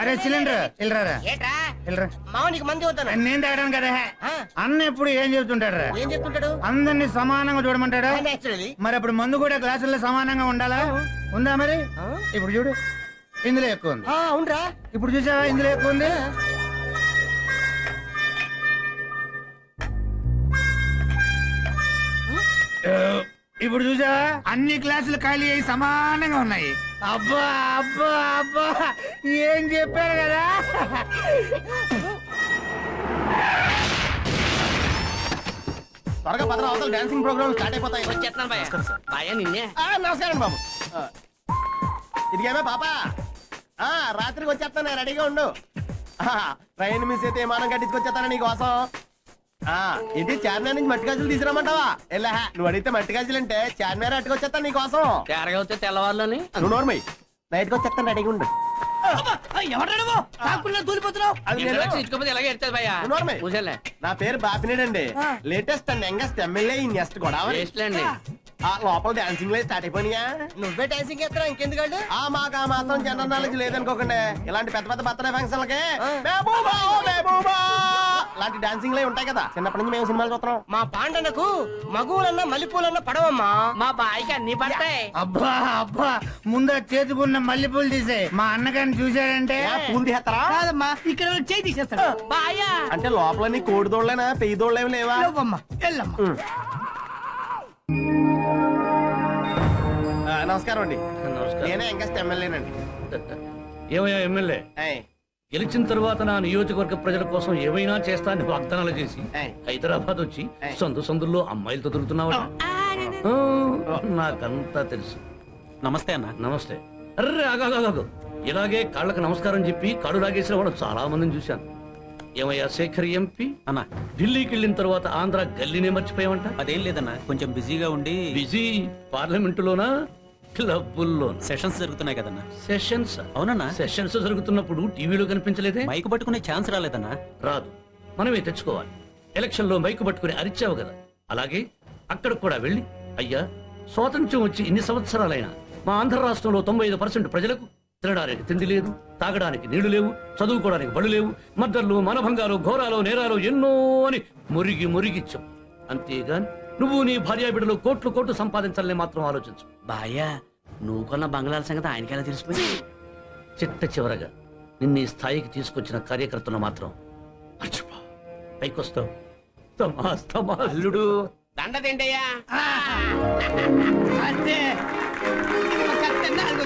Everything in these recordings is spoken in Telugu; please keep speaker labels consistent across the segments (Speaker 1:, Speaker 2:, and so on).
Speaker 1: అరే సిలిండర్ వెళ్ళరా
Speaker 2: ఏట్రా?
Speaker 1: వెళ్ళరా.
Speaker 2: మావ నీకు మంది వద్దాను
Speaker 1: నేను తాగడాను కదా. అన్న ఎప్పుడు ఏం చెబుతుంటాడు రా
Speaker 2: ఏం చెప్తుంటాడు?
Speaker 1: అందరినీ సమానంగా చూడమంటాడా? మరి అప్పుడు మందు కూడా గ్లాసుల్లో సమానంగా ఉండాలా? ఉందా మరి? ఇప్పుడు చూడు. ఇందులో ఎక్కువ ఉంది.
Speaker 2: అవునరా
Speaker 1: ఇప్పుడు చూసావా ఇందులో ఎక్కువ ఉంది? ఇప్పుడు చూసావా? అన్ని గ్లాసులు ఖాళీ అయి సమానంగా ఉన్నాయి. అబ్బా అబ్బా అబ్బా. ఏం చెప్పారు కదా?
Speaker 3: త్వరగా పదరా అవతల డాన్సింగ్ ప్రోగ్రామ్ స్టార్ట్ అయిపోతాయి.
Speaker 2: వచ్చేస్తున్నాను భయ భయ నిన్నే.
Speaker 3: ఆ, నమస్కారం బాబు. ఇదిగేమే పాప? ఆ, రాత్రికి వచ్చేస్తాను రెడీగా ఉండు. ట్రైన్ మిస్ అయితే విమానం కట్టించుకొచ్చేస్తాను నీ కోసం ఆ, ఏంటి చార్మినార్ నుంచి మట్టి గాజులు తీసుకురామంటావా ఎలా? నువ్వు అడిగితే మట్టి గాజులు అంటే చార్మినార్ అట్టుకొచ్చేస్తాను నీ కోసం
Speaker 2: తేరగా వస్తే తెల్లవారులోని?
Speaker 3: నువ్వు నోర్మై. నైట్కి వచ్చేస్తాను రెడీగా ఉండు. అది నేను- నోర్మై. నా పేరు బాపినేడండి. లేటెస్ట్ అండ్ యంగెస్ట్ ఎమ్మెల్యే ఈ నెక్స్ట్ గోదావరి.
Speaker 2: వేస్ట్లేండి.
Speaker 3: ఆ, లోపల డాన్సింగ్ లేదు స్టార్ట్ అయిపోయినాయా?
Speaker 2: నువ్వే డాన్సింగ్ చేస్తారా ఇంకెందుకు
Speaker 3: ఆ మాకు ఆ మాత్రం జనరల్ నాలెడ్జ్ లేదనుకోకండి. ఇలాంటి పెద్ద పెద్ద బర్త్డే ఫంక్షన్లకి. మెహబూబా ఓ మెహబూబా! లాంటి డాన్సింగ్ లే ఉంటాయి కదా. చిన్నప్పటి నుంచి మేము సినిమాలు చూస్తున్నాం.
Speaker 2: మా పాండనకు మగువులన్నా మల్లెపూలన్నా పడవమ్మా. మా బాయికి అన్ని పడతాయి.
Speaker 1: అబ్బా అబ్బా ముందు ఆ చేతికున్న మల్లెపూలు తీసే. మా అన్నగారిని చూశాడంటే
Speaker 3: ఏ, పూలు తీస్తారా
Speaker 4: కాదమ్మా ఇక్కడ ఎవరు చేయి తీసేస్తాడు.
Speaker 2: బాయా.
Speaker 3: అంటే లోపల నీ కోడి దోళ్ళైనా పెయ్యి దోళ్ళేమి లేవా?
Speaker 4: లేవమ్మా వెళ్ళమ్మా.
Speaker 3: ఉం. ఆ, నమస్కారం అండి. నేనే యంగెస్ట్ ఎమ్మెల్యేనండి.
Speaker 5: ఏమయ్యా ఎమ్మెల్యే?
Speaker 3: ఏయ్,
Speaker 5: గెలిచిన తర్వాత నా నియోజకవర్గ ప్రజల కోసం ఏమైనా చేస్తానని వాగ్దానాలు చేసి. హైదరాబాద్ వచ్చి. సందు సందుల్లో అమ్మాయిలతో దొరుకుతున్నావా నాకంతా తెలుసు.
Speaker 6: నమస్తే అన్న.
Speaker 5: నమస్తే. అర్రే ఆగాగాగు ఇలాగే కాళ్ళకు నమస్కారం చెప్పి కాడు లాగేసిన వాళ్ళు చాలా మందిని చూశాను. ఏమయ్యా శేఖర్ ఎంపీ?
Speaker 6: అన్న.
Speaker 5: ఢిల్లీకి వెళ్ళిన తర్వాత ఆంధ్ర గల్లీనే మర్చిపోయావంట?
Speaker 6: అదేం లేదన్న కొంచెం బిజీగా ఉండి
Speaker 5: బిజీ పార్లమెంటులోనా? క్లబ్బుల్లోనా
Speaker 6: సెషన్స్ జరుగుతున్నాయి కదన్న.
Speaker 5: సెషన్స్
Speaker 6: అవునన్నా.
Speaker 5: సెషన్స్ జరుగుతున్నప్పుడు టీవీలో కనిపించలేదే?
Speaker 6: మైక్ పట్టుకునే ఛాన్స్ రాలేదన్న.
Speaker 5: రాదు. మనమే తెచ్చుకోవాలి. ఎలక్షన్లో మైకు పట్టుకుని అరిచావు కదా. అలాగే అక్కడ కూడా వెళ్ళి అయ్యా స్వాతంత్ర్యం వచ్చి ఇన్ని సంవత్సరాలైనా మా ఆంధ్ర రాష్ట్రంలో తొంభై ఐదు పర్సెంట్ ప్రజలకు తినడానికి తిండి లేదు తాగడానికి నీళ్ళు లేవు చదువుకోవడానికి బళ్ళు లేవు మద్దర్లు మనభంగాలు ఘోరాలు నేరాలు ఎన్నో అని మురిగి మురిగిచ్చాం అంతేగాని నువ్వు నీ భార్యా బిడ్డలు కోట్లు కోట్లు సంపాదించాలని మాత్రం ఆలోచించు.
Speaker 2: బాయా నువ్వు కొన్న బంగ్లాల సంగతి ఆయనకెలా తెలిసిపోయి?
Speaker 5: చిట్ట చివరగా నిన్ను ఈ స్థాయికి తీసుకొచ్చిన కార్యకర్తలు మాత్రం మర్చిపో. పైకొస్తావు. తమాస్ తమాస్.
Speaker 2: అల్లుడు దండ తింటయ్యా
Speaker 4: అంతే. కట్టన్నా అదిగో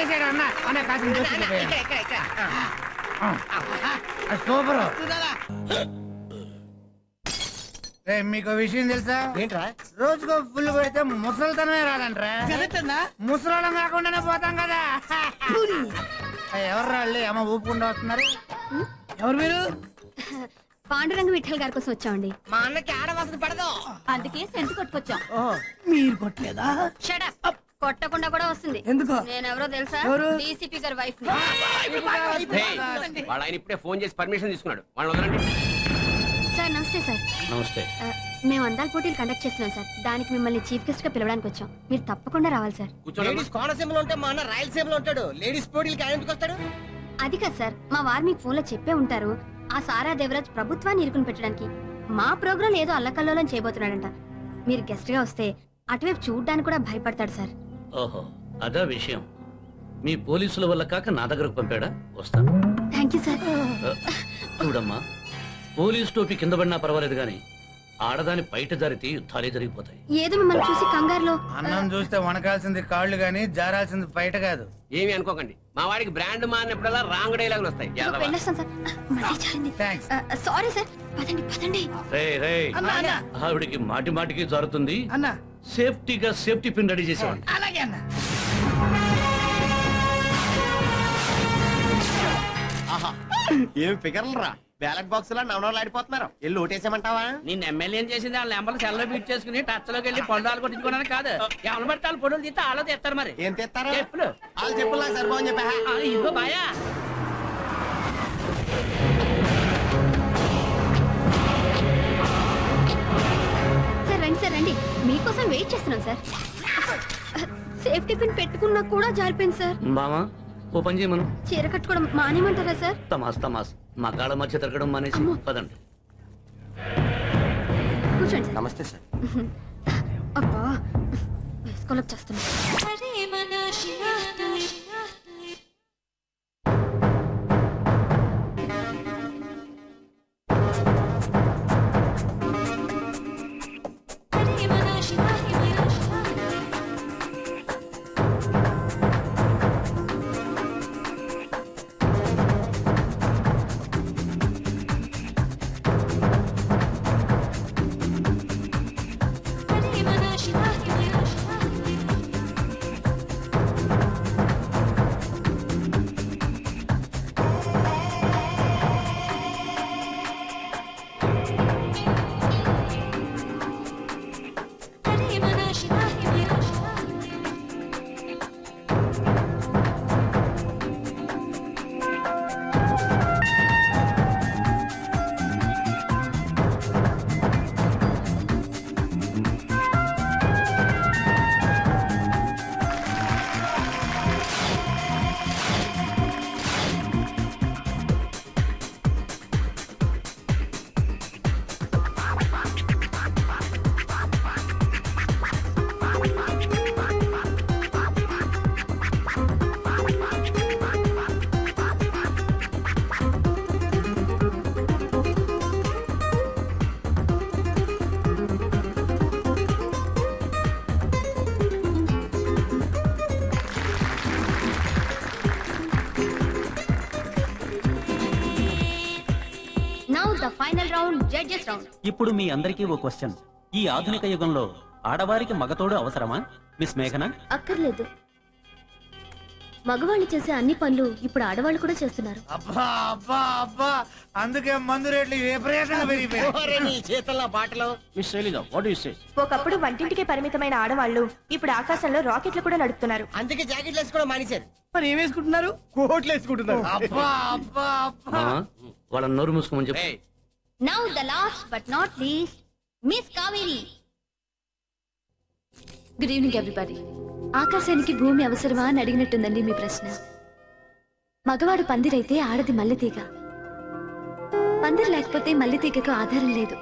Speaker 1: చేశాడు అన్న? అన్న కాసిన సూపర్? మీకు విషయం తెలుసా?
Speaker 2: ఏంట్రా?
Speaker 1: రోజుకో ఫుల్ కొడితే ముసలితనమే రాదంట్రా. ముసలాళ్ళం కాకుండానే పోతాం కదా. ఎవరు రాళ్ళు అమ్మ ఊపుకుంటూ వస్తున్నారు?
Speaker 4: ఎవరు మీరు?
Speaker 7: పాండురంగ విఠల్ గారి కోసం వచ్చామండి.
Speaker 2: మా అన్నకి ఆడవాసన పడదు.
Speaker 7: అందుకే సెంటు కొట్టుకొచ్చాం.
Speaker 4: మీరు కొట్టలేదా?
Speaker 7: షడప్ కొట్టకుండా కూడా వస్తుంది.
Speaker 4: ఎందుకు?
Speaker 7: తెలుసా?
Speaker 4: ఎవరు?
Speaker 7: డీసీపీ గారి వైఫ్
Speaker 2: వాళ్ళ ఆయన ఇప్పుడే ఫోన్ చేసి పర్మిషన్ తీసుకున్నాడు. వాళ్ళు వదలండి.
Speaker 7: సార్ నమస్తే సార్.
Speaker 5: నమస్తే.
Speaker 7: మేము అందాల పోటీలు కండక్ట్ చేస్తున్నాం సార్. దానికి మిమ్మల్ని చీఫ్ గెస్ట్గా పిలవడానికి వచ్చాం. మీరు తప్పకుండా రావాలి సార్.
Speaker 2: లేడీస్ కోనసీమలో ఉంటే మా అన్న రాయలసీమలో ఉంటాడు. లేడీస్ పోటీలకి ఆయన ఎందుకు వస్తాడు?
Speaker 7: అది కాదు సార్. మా వారు మీకు ఫోన్లో చెప్పే ఉంటారు. ఆ సారా దేవరాజ్ ప్రభుత్వాన్ని ఇరుకుని పెట్టడానికి. మా ప్రోగ్రాం ఏదో అల్లకల్లోలం చేయబోతున్నాడంట. మీరు గెస్ట్గా వస్తే అటువైపు చూడడానికి కూడా భయపడతాడు సార్.
Speaker 5: ఓహో అదా విషయం. మీ పోలీసుల వల్ల కాక నా దగ్గరకు పంపాడా? వస్తాను.
Speaker 7: Thank you sir.
Speaker 5: ఆ, చూడమ్మా పోలీస్ టోపీ కింద పడినా పర్వాలేదు గాని ఆడదాని బయట జరిగితే యుద్ధాలే జరిగిపోతాయి.
Speaker 7: ఏదో మిమ్మల్ని చూసి కంగారులో
Speaker 1: అన్నం చూస్తే వనకాల్సింది కాళ్ళు గాని జారాల్సింది బయట కాదు.
Speaker 2: ఏమి అనుకోకండి. మా వాడికి బ్రాండ్ మారినప్పుడల్లా రాంగ్ డైలాగులు వస్తాయి.
Speaker 7: ఇదిగో
Speaker 2: యాదవ.
Speaker 7: వెళ్ళొస్తాను సార్. మళ్ళీ జారింది
Speaker 1: థ్యాంక్స్
Speaker 7: సారీ సార్. పదండి పదండి.
Speaker 5: రే రే
Speaker 4: అన్న అన్న
Speaker 5: ఆవిడికి మాటి మాటికి జారుతుంది.
Speaker 4: అన్న
Speaker 5: సేఫ్టీగా సేఫ్టీ పిన్ రెడీ చేసేవాడి
Speaker 4: అలాగే అన్న.
Speaker 3: ఆహా. ఏం ఫిగర్లు రా బ్యాలెట్ బాక్స్ లా నవనవలు ఆడిపోతున్నారు వెళ్ళి ఓటేసామంటావా
Speaker 2: నిన్న ఎమ్మెల్యే చేసింది? వాళ్ళ నెంబర్ సెల్లో బీట్ చేసుకుని టచ్లోకి వెళ్ళి పొందాలు కొట్టించుకోవడానికి కాదు. ఎవరు పడితే వాళ్ళు పొడులు తీస్తే వాళ్ళు తీస్తారు మరి.
Speaker 3: ఏం తెస్తారా?
Speaker 2: చెప్పులు.
Speaker 3: వాళ్ళు చెప్పులు నాకు సరిపోని చెప్పా
Speaker 2: ఇదిగో బాయా.
Speaker 8: చేస్తున్నాం సార్. సేఫ్టీ పిన్ పెట్టుకున్నా కూడా జారిపోయింది సార్.
Speaker 5: బామా ఓ పని చేయమను.
Speaker 8: చీర కట్టుకోవడం మానేమంటారా సార్?
Speaker 5: తమాస్ తమాస్ మా కాళ్ళ మధ్య తిరగడం మానేసి పదండి.
Speaker 8: కూర్చోండి సార్.
Speaker 3: నమస్తే సార్.
Speaker 8: అబ్బా వేసుకోలేక చేస్తున్నా.
Speaker 7: ఇప్పుడు మీ అందరికీ ఓ క్వశ్చన్. ఈ ఆధునిక యుగంలో ఆడవారికి మగతోడు అవసరమా మిస్ మేఘన?
Speaker 8: అక్కర్లేదు. మగవాళ్ళు చేసే అన్ని పనులు ఇప్పుడు ఆడవాళ్ళు కూడా చేస్తున్నారు.
Speaker 1: అబ్బా అబ్బా అబ్బా. అందుకే మందు రేట్లు విపరీతంగా పెరిగిపోయాయి?
Speaker 3: నీ చేతుల్లో బాటలు.
Speaker 9: Miss Shailaja what you say
Speaker 10: ఒకప్పుడు వంటింటికే పరిమితమైన ఆడవాళ్ళు ఇప్పుడు ఆకాశంలో రాకెట్లు కూడా నడుపుతున్నారు.
Speaker 3: అందుకే జాకెట్లు వేసుకోవడం మానేశారు.
Speaker 9: మరి ఏం వేసుకుంటున్నారు?
Speaker 3: కోట్లు వేసుకుంటున్నారు.
Speaker 1: అబ్బా అబ్బా అబ్బా.
Speaker 5: మామా వాళ్ళని నోరు మూసుకోమని చెప్పు.
Speaker 8: Now the last but not least miss Kaveri good evening everybody ఆకాశానికి భూమి అవసరమా అని అడిగినట్టుందండి మీ ప్రశ్న. మగవాడు పందిరైతే ఆడది మల్లెతీగ. పందిరి లేకపోతే మల్లెతీగకు ఆధారం లేదు.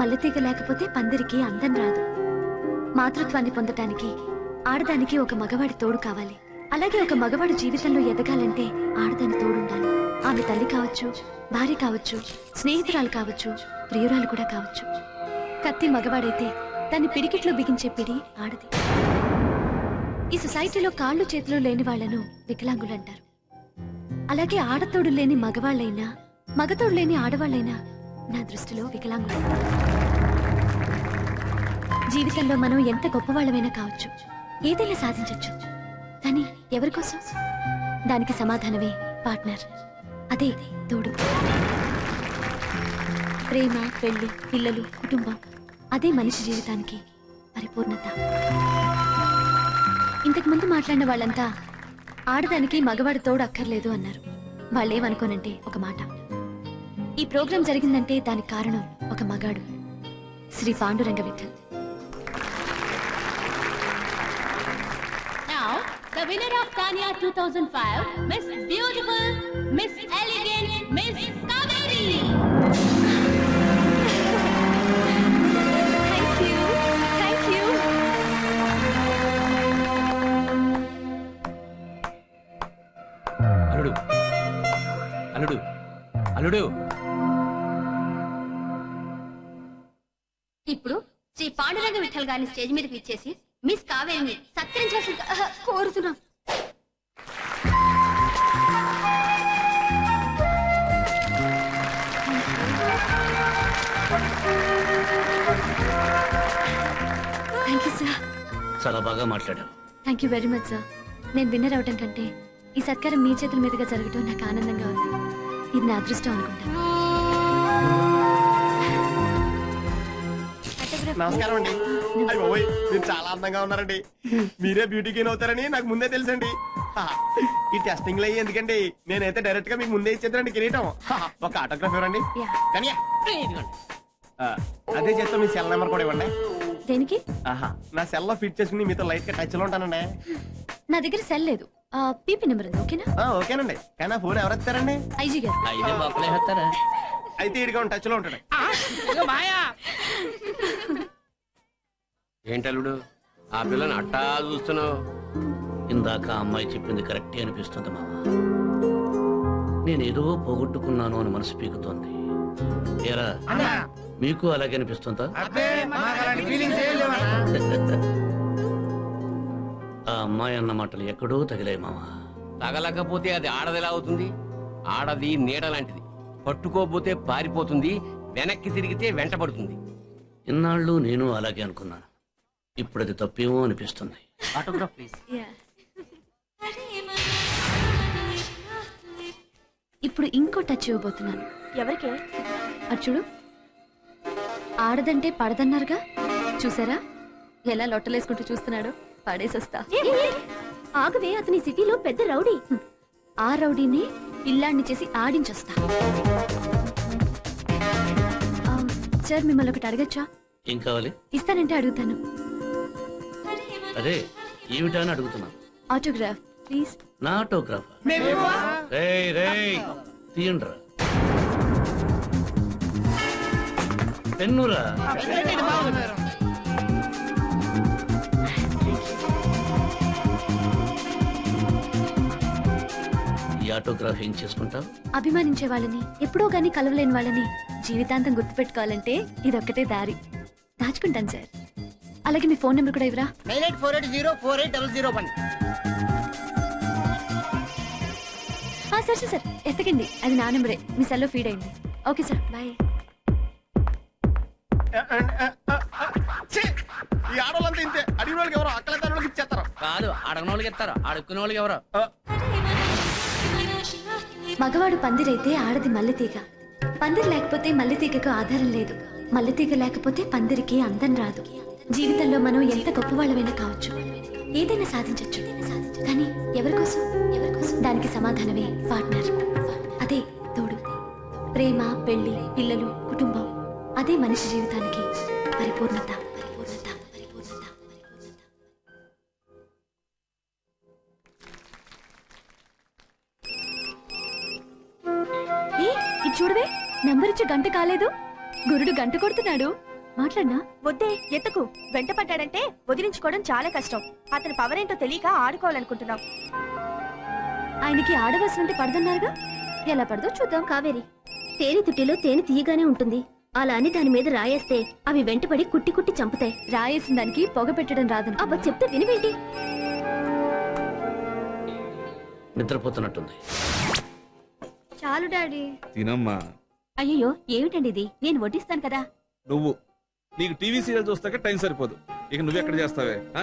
Speaker 8: మల్లెతీగ లేకపోతే పందిరికి అందం రాదు. మాతృత్వాన్ని పొందటానికి ఆడదానికి ఒక మగవాడి తోడు కావాలి. అలాగే ఒక మగవాడు జీవితంలో ఎదగాలంటే ఆడదాని తోడుండాలి. ఆమె తల్లి కావచ్చు భార్య కావచ్చు స్నేహితురాలు కావచ్చు ప్రియురాలు కూడా కావచ్చు. కత్తి మగవాడైతే దాన్ని పిడికిట్లో బిగించే పిడి ఆడది. ఈ సొసైటీలో కాళ్ళు చేతులు లేని వాళ్ళను వికలాంగులు అంటారు. అలాగే ఆడతోడు లేని మగవాళ్ళైనా మగతోడు లేని ఆడవాళ్ళైనా నా దృష్టిలో వికలాంగులు. జీవితంలో మనం ఎంత గొప్పవాళ్ళమైనా కావచ్చు ఏదైనా సాధించొచ్చు. కానీ ఎవరికోసం దానికి సమాధానమే పార్ట్నర్. అదే తోడు. ప్రేమ పెళ్ళి పిల్లలు కుటుంబం అదే మనిషి జీవితానికి పరిపూర్ణత. ఇంతకుముందు మాట్లాడిన వాళ్ళంతా ఆడదానికి మగవాడి తోడు అక్కర్లేదు అన్నారు. వాళ్ళేమనుకోనంటే ఒక మాట. ఈ ప్రోగ్రాం జరిగిందంటే దానికి కారణం ఒక మగాడు Shri Panduranga Vithal.
Speaker 11: The winner of Tanya 2005, Miss Beautiful, Miss
Speaker 7: అల్లుడు
Speaker 8: ఇప్పుడు శ్రీ పాండురంగ విఠల్ గారిని స్టేజ్ మీదకి ఇచ్చేసి మిస్ కావేరిని సత్కరించాల్సి కోరుతున్నాం. థ్యాంక్ యూ సార్
Speaker 5: చాలా బాగా మాట్లాడావు.
Speaker 8: Thank you very much sir నేను విన్నర్ అవటం కంటే ఈ సత్కారం మీ చేతుల మీదుగా జరగటం నాకు ఆనందంగా ఉంది. ఇది నా అదృష్టం అనుకుంటా.
Speaker 3: నమస్కారం అండి. అయ్య బాబోయ్, మీరు చాలా అందంగా ఉన్నారండి. మీరే బ్యూటీ గెయిన్ అవుతారని నాకు ముందే తెలుసండి. హా, ఈ టెస్టింగ్లో ఎందుకండి? నేనైతే డైరెక్ట్గా మీకు ముందే ఇచ్చేద్దండి కిరీటం. హా, ఒక ఆటోగ్రాఫ్ ఇవ్వండి.
Speaker 8: యా.
Speaker 3: కనియా ఆ, అదే చేస్తా మీ సెల్ నెంబర్ కూడా ఇవ్వండి.
Speaker 8: దేనికి?
Speaker 3: ఆహా నా సెల్లో ఫిట్ చేసుకుని మీతో లైట్గా టచ్లో ఉంటానండి.
Speaker 8: నా దగ్గర సెల్ లేదు. పీపీ నెంబర్ ఉంది ఓకేనా?
Speaker 3: ఆ, ఓకేనండి. కానీ ఆ ఫోన్ ఎవరు ఎత్తారండి?
Speaker 8: ఐజీ గారు.
Speaker 9: అయితే బొక్కలేస్తారా
Speaker 3: అయితే ఇడిగా టచ్లో ఉంటాడు.
Speaker 9: మాయా.
Speaker 6: ఏంటల్లుడు ఆ పిల్లని అట్టా చూస్తున్నావు.
Speaker 5: ఇందాక ఆ అమ్మాయి చెప్పింది కరెక్టే అనిపిస్తుంది మామ. నేనేదో పోగొట్టుకున్నాను అని మనసు పీకుతోంది. ఏరా
Speaker 1: అన్నా.
Speaker 5: మీకు అలాగే అనిపిస్తుందా?
Speaker 1: అబ్బే మాకు అలాంటి ఫీలింగ్స్ ఏం లేవన్నా.
Speaker 5: ఆ అమ్మాయి అన్న మాటలు ఎక్కడో తగిలాయి మామ
Speaker 6: తగలకపోతే అది ఆడదిలా అవుతుంది? ఆడది నీడ లాంటిది. పట్టుకోపోతే పారిపోతుంది వెనక్కి తిరిగితే వెంటబడుతుంది.
Speaker 5: ఇన్నాళ్ళు నేను అలాగే అనుకున్నాను. ఇప్పుడు అది తప్పేమో అనిపిస్తుంది.
Speaker 9: Autograph please.
Speaker 8: ఇప్పుడు ఇంకో టచ్ ఇవ్వబోతున్నాను.
Speaker 10: ఎవరికి?
Speaker 8: అటు చూడు ఆడదంటే పడదన్నారుగా? చూసారా? ఎలా లొట్టలేసుకుంటూ చూస్తున్నాడు? పడేసొస్తా. ఆగవే అతని సిటీలో పెద్ద రౌడీ. ఆ రౌడీని ఇల్లాడిని చేసి ఆడించొస్తా. సార్ మిమ్మల్ని ఒకటి అడగచ్చా?
Speaker 5: ఏం కావాలి?
Speaker 8: ఇస్తానంటే అడుగుతాను.
Speaker 5: అదే ఏమిటా అని అడుగుతున్నాను
Speaker 8: ఆటోగ్రాఫ్ ప్లీజ్.
Speaker 5: నా ఆటోగ్రాఫ్? తీయండిరా. పెన్నురా. ఆటోగ్రాఫ్ ఏం చేసుకుంటావు?
Speaker 8: అభిమానించే వాళ్ళని ఎప్పుడో గానీ కలవలేని వాళ్ళని జీవితాంతం గుర్తుపెట్టుకోవాలంటే ఇదొక్కటే దారి. దాచుకుంటాను సార్. అలాగే మీ ఫోన్ నెంబర్ కూడా ఇవ్వరా?
Speaker 12: Nine eight four eight zero four eight double zero one.
Speaker 8: Sir sir sir. ఎత్తకండి. అది నా నెంబరే. మీ సెల్లో ఫీడ్ అయింది. Okay sir. బాయ్!
Speaker 3: ఈ ఆడవాళ్ళంతా ఇంతే. అడిగిన వాళ్ళకి ఎవరో అక్కల ఇచ్చేస్తారు.
Speaker 9: కాదు అడగని వాళ్ళకి ఇస్తారు అడుక్కునే వాళ్ళకి ఎవరు
Speaker 8: మగవాడు పందిరైతే ఆడది మల్లెతీగ. పందిరి లేకపోతే మల్లెతీగకు ఆధారం లేదు. మల్లెతీగ లేకపోతే పందిరికి అందం రాదు. జీవితంలో మనం ఎంత గొప్పవాళ్ళమైనా కావచ్చు. ఏదైనా సాధించవచ్చు కానీ ఎవరికోసం ఎవరికోసం దానికి సమాధానమే పార్ట్నర్. అదే తోడు. ప్రేమ పెళ్ళి పిల్లలు కుటుంబం. అదే మనిషి జీవితానికి పరిపూర్ణత. ఇచ్చి గంట కాలేదు. గురుడు గంట కొడుతున్నాడు. మాట్లాడినా?
Speaker 10: వద్దే ఎత్తకు. వెంట పడ్డాడంటే వదిలించుకోవడం చాలా కష్టం. అతని పవర్ ఏంటో తెలియక ఆడుకోవాలనుకుంటున్నాం.
Speaker 8: ఆయనకి ఆడవలసినంటే పడదన్నారుగా? ఎలా పడదో చూద్దాం. కావేరి తేనె తుట్టిలో తేనె తీయగానే ఉంటుంది. అలా అని దాని మీద రాయేస్తే అవి వెంటపడి కుట్టి కుట్టి చంపుతాయి. రాయేసిన దానికి పొగ పెట్టడం రాదని అబ్బా చెప్తే వినివేంటి?
Speaker 5: నిద్రపోతున్నట్టుంది.
Speaker 8: చాలు డాడీ.
Speaker 13: తినమ్మా.
Speaker 8: అయ్యో ఏమిటండి ఇది నేను వడ్డిస్తాను కదా.
Speaker 13: నువ్వు. నీకు టీవీ సీరియల్ చూస్తాక టైం సరిపోదు. ఇక నువ్వెక్కడ చేస్తావే ఆ?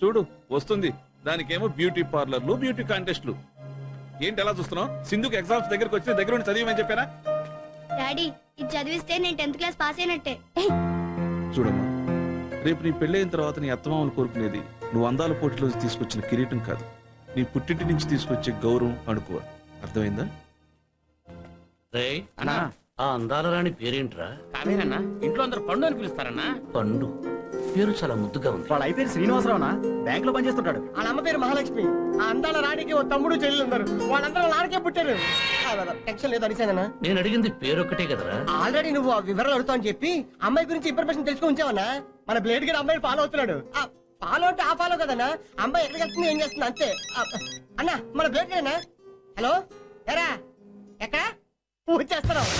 Speaker 13: చూడు వస్తుంది. దానికేమో బ్యూటీ పార్లర్లు బ్యూటీ కాంటెస్ట్లు. ఏంటి ఎలా చూస్తున్నావు? సింధుకి ఎగ్జామ్స్ దగ్గరకు వచ్చి దగ్గర ఉండి చదివమని చెప్పానా?
Speaker 8: డాడీ ఇది చదివిస్తే నేను టెన్త్ క్లాస్ పాస్ అయినట్టే.
Speaker 13: చూడమ్మా రేపు నీ పెళ్ళైన తర్వాత నీ అత్తమామలు కోరుకునేది నువ్వు అందాల పోటీలో తీసుకొచ్చిన కిరీటం కాదు. నీ పుట్టింటి నుంచి తీసుకొచ్చే గౌరవం అనుకో అర్థమైందా?
Speaker 5: రేయ్ ఆ అందాల రాణి పేరేంట్రా?
Speaker 9: కావేనన్నా ఇంట్లో అందరు పండు అని పిలుస్తారన్నా?
Speaker 5: పండు. పేరు చాలా ముద్దుగా ఉంది.
Speaker 3: వాళ్ళ అయిపోయి శ్రీనివాసరావునా? బ్యాంక్లో పనిచేస్తుంటాడు
Speaker 12: వాళ్ళ అమ్మ పేరు మహాలక్ష్మి. ఆ అందాల రాణికి ఓ తమ్ముడు చెల్లెలు ఉన్నారు వాళ్ళందరూ నాన్నకే పుట్టారు. టెన్షన్ లేదు అడిసానన్నా
Speaker 5: నేను అడిగింది పేరొక్కటే కదరా?
Speaker 12: ఆల్రెడీ నువ్వు ఆ వివరాలు అడుగుతావు అని చెప్పి అమ్మాయి గురించి ఇన్ఫర్మేషన్ తెలుసుకొని ఉంచావన్నా? మన బ్లేడ్ గడ అమ్మాయిని ఫాలో అవుతున్నాడు. ఆ, ఫాలో అంటే ఆ ఫాలో కదన్నా? అమ్మాయి ఎక్కడికి వెళ్తుంది ఏం చేస్తుంది అంతే. ఆ, అన్నా మన బ్లేడ్ గడనా హలో? ఎరా? ఎక్కడ? పూజ చేస్తున్నావు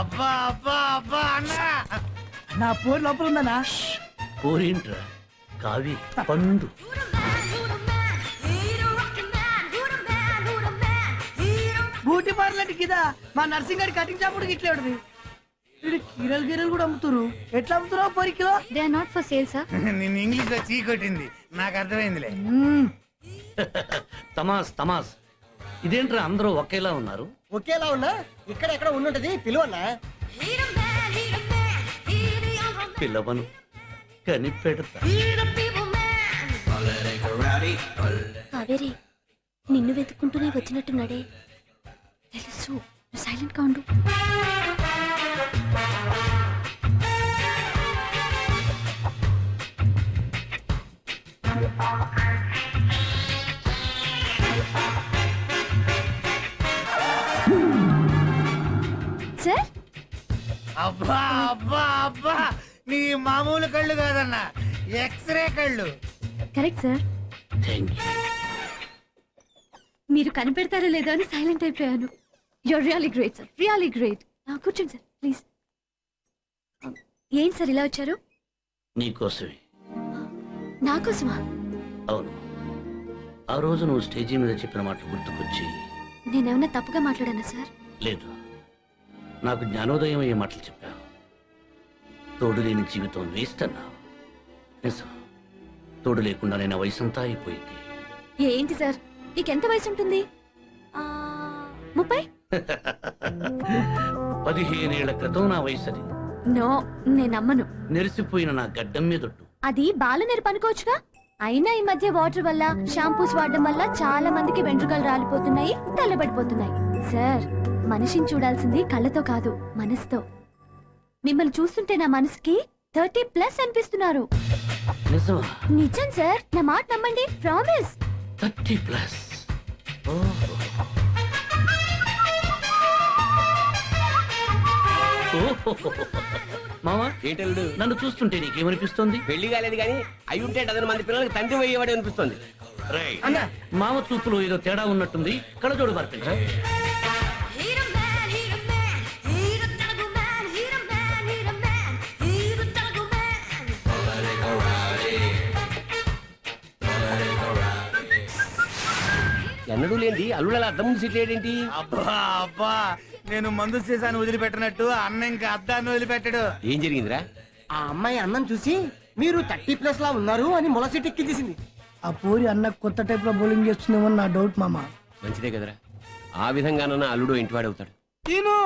Speaker 1: అబ్బా అబ్బా అబ్బా అన్నా. నా ఫోన్ లోపల ఉందన్నా.
Speaker 5: పోరేంట్రా? కావి పండు.
Speaker 12: బ్యూటీ పార్లర్ అంటే కిదా? మా నర్సింగ్ గారి కటింగ్ షాప్ కూడా ఇట్లే ఉంటుంది. వీడు కీరలు గీరలు కూడా అమ్ముతురు. ఎట్లా అమ్ముతున్నావు పది kilo?
Speaker 8: They are not for sale sir
Speaker 1: నిన్ను ఇంగ్లీష్లో చీ కొట్టింది. నాకు అర్థమైందిలే.
Speaker 5: తమాస్ తమాస్. ఇదేంట్రా అందరూ ఒకేలా ఉన్నారు?
Speaker 12: ఒకేలా ఉన్నా? ఇక్కడ ఎక్కడ ఉండుంటది. పిలువన్నా?
Speaker 5: పిల్లవను కనిపెడతా.
Speaker 8: కావేరి నిన్ను వెతుక్కుంటూనే వచ్చినట్టున్నాడే. తెలుసు సైలెంట్గా ఉండు. సార్?
Speaker 1: అబ్బా అబ్బా అబ్బా. నీ మామూలు కళ్ళు కాదన్నా ఎక్స్రే కళ్ళు.
Speaker 8: Correct sir. మీరు కనిపెడతారో లేదో అని సైలెంట్ అయిపోయాను. Your really great sir really great కూర్చోండి సార్ ప్లీజ్ ఏంటి సార్ ఇలా వచ్చారు?
Speaker 5: నీకోసమే
Speaker 8: నాకోసమా
Speaker 5: అవును. ఆ రోజు నువ్వు స్టేజీ మీద చెప్పిన మాటలు గుర్తుకొచ్చి
Speaker 8: నేనేమన్నా తప్పుగా మాట్లాడానా సార్?
Speaker 5: లేదు. నాకు జ్ఞానోదయం అయ్యే మాటలు చెప్పావు. తోడు లేని జీవితం వేస్ట్ అన్నావు. నిజం. తోడు లేకుండా నేను వయసంతా అయిపోయింది.
Speaker 8: ఏంటి సార్? నీకెంత వయసు ఉంటుంది ముప్పై?
Speaker 5: పదిహేనేళ్ళ క్రితం నా వయసు అది
Speaker 8: నో నేను నమ్మను
Speaker 5: నెరిసిపోయిన నా గడ్డం మీదొట్టు
Speaker 8: అది బాలనేరు పనుకోవచ్చుగా అయినా ఈ మధ్య వాటర్ వల్ల షాంపూస్ వాడడం వల్ల చాలా మందికి వెంట్రుకలు రాలిపోతున్నాయి తెల్లబడిపోతున్నాయి సార్ మనిషిని చూడాల్సింది కళ్ళతో కాదు మనసుతో. మిమ్మల్ని చూస్తుంటే నా మనసుకి థర్టీ ప్లస్ అనిపిస్తున్నారు.
Speaker 5: నిజమా?
Speaker 8: నిజం సార్ నా మాట నమ్మండి ప్రామిస్.
Speaker 5: Thirty plus. మామా నన్ను చూస్తుంటే నీకేమనిపిస్తుంది?
Speaker 6: పెళ్ళి కాలేదు కానీ అయి ఉంటే డజన్ మంది పిల్లలకి తండ్రి అయ్యేవాడు అనిపిస్తుంది.
Speaker 5: మామ చూపులో ఏదో తేడా ఉన్నట్టుంది. కళ్ళజోడు మార్పించా
Speaker 6: ఎన్నడూ లేనిది అల్లుడు అర్థం ముందు సీట్లు ఏంటి
Speaker 1: అబ్బా అబ్బా నేను మందు సీసాను వదిలిపెట్టినట్టు అన్న ఇంకా అద్దాన్ని వదిలిపెట్టాడు.
Speaker 6: ఏం జరిగిందిరా?
Speaker 12: ఆ అమ్మాయి అన్నం చూసి మీరు థర్టీ ప్లస్ లా ఉన్నారు అని మొల సీట్ ఎక్కించేసింది.
Speaker 14: ఆ పూరి అన్న కొత్త టైప్లో బౌలింగ్ చేస్తుందేమో నా డౌట్ మామ.
Speaker 6: మంచిదే కదరా. ఆ విధంగానన్నా అల్లుడు ఇంటివాడు అవుతాడు
Speaker 9: తిను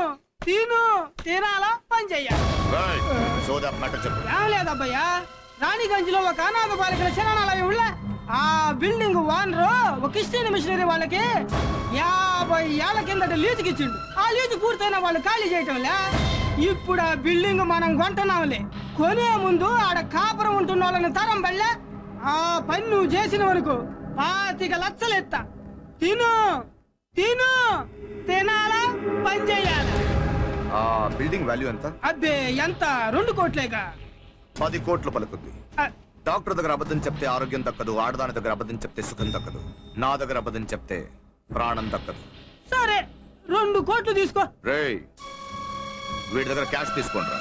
Speaker 9: తిను తినాలా? పని చెయ్యాలి లేదబ్బయ్యా. రాణిగంజ్లో ఒక అనాథ బాలికల శరణాలయం ఉళ్ళ ఆ బిల్డింగ్ ఓనరు ఒక క్రిస్టియన్ మిషనరీ వాళ్ళకి యాభై ఏళ్ళ కిందట లీజుకి ఇచ్చిండు. ఆ లీజు పూర్తయిన వాళ్ళు ఖాళీ చేయటంలే. ఇప్పుడు ఆ బిల్డింగ్ మనం కొంటున్నాంలే. కొనే ముందు ఆడ కాపురం ఉంటున్న వాళ్ళని తరం బళ్ళే. ఆ పని నువ్వు చేసిన వరకు పాతిక లచ్చలెత్తా తిను. తిను. తినాలా? పని చేయాలా?
Speaker 15: ఆ బిల్డింగ్ వాల్యూ ఎంత?
Speaker 9: అబ్బే ఎంత? రెండు కోట్లేగా.
Speaker 15: పది కోట్లు పలుకుద్ది. డాక్టర్ దగ్గర అబద్ధం చెప్తే ఆరోగ్యం దక్కదు ఆడదాని దగ్గర అబద్ధం చెప్తే సుఖం దక్కదు నా దగ్గర అబద్ధం చెప్తే ప్రాణం దక్కదు.
Speaker 9: సరే రెండు కోట్లు తీసుకో.
Speaker 15: రేయ్ వీడి దగ్గర క్యాష్ తీసుకోండి